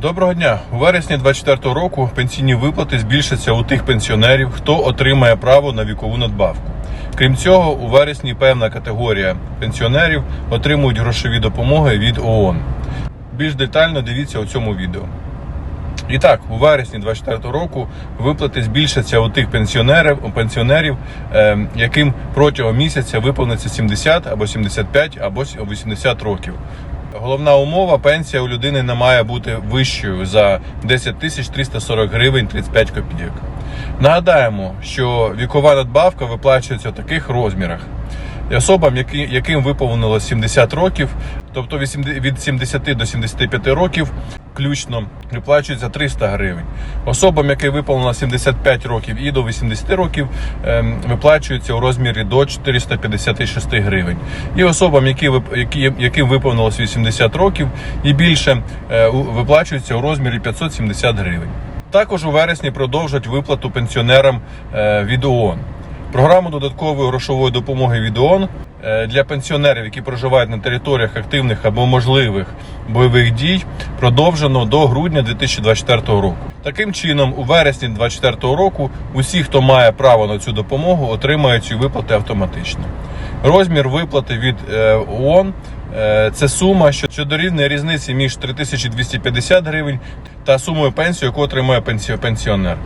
Доброго дня! У вересні 2024 року пенсійні виплати збільшаться у тих пенсіонерів, хто отримає право на вікову надбавку. Крім цього, у вересні певна категорія пенсіонерів отримують грошові допомоги від ООН. Більш детально дивіться у цьому відео. І так, у вересні 2024 року виплати збільшаться у тих пенсіонерів, пенсіонерів, е, яким протягом місяця виповниться 70 або 75 або 80 років. Головна умова пенсія у людини не має бути вищою за 10 тисяч 340 гривень 35 копійок. Нагадаємо, що вікова надбавка виплачується в таких розмірах. Особам, яким виповнило 70 років, тобто від 70 до 75 років, включно виплачується 300 гривень. Особам, яким виповнило 75 років і до 80 років, ем, виплачується у розмірі до 456 гривень. І особам, які, які, яким виповнилось 80 років і більше, е, виплачується у розмірі 570 гривень. Також у вересні продовжать виплату пенсіонерам е, від ООН. Програму додаткової грошової допомоги від ООН е, для пенсіонерів, які проживають на територіях активних або можливих бойових дій, продовжено до грудня 2024 року. Таким чином, у вересні 2024 року усі, хто має право на цю допомогу, отримають ці виплати автоматично. Розмір виплати від е, ООН е, це сума, що дорівнює різниці між 3250 гривень та сумою пенсії, яку отримує пенсіонер.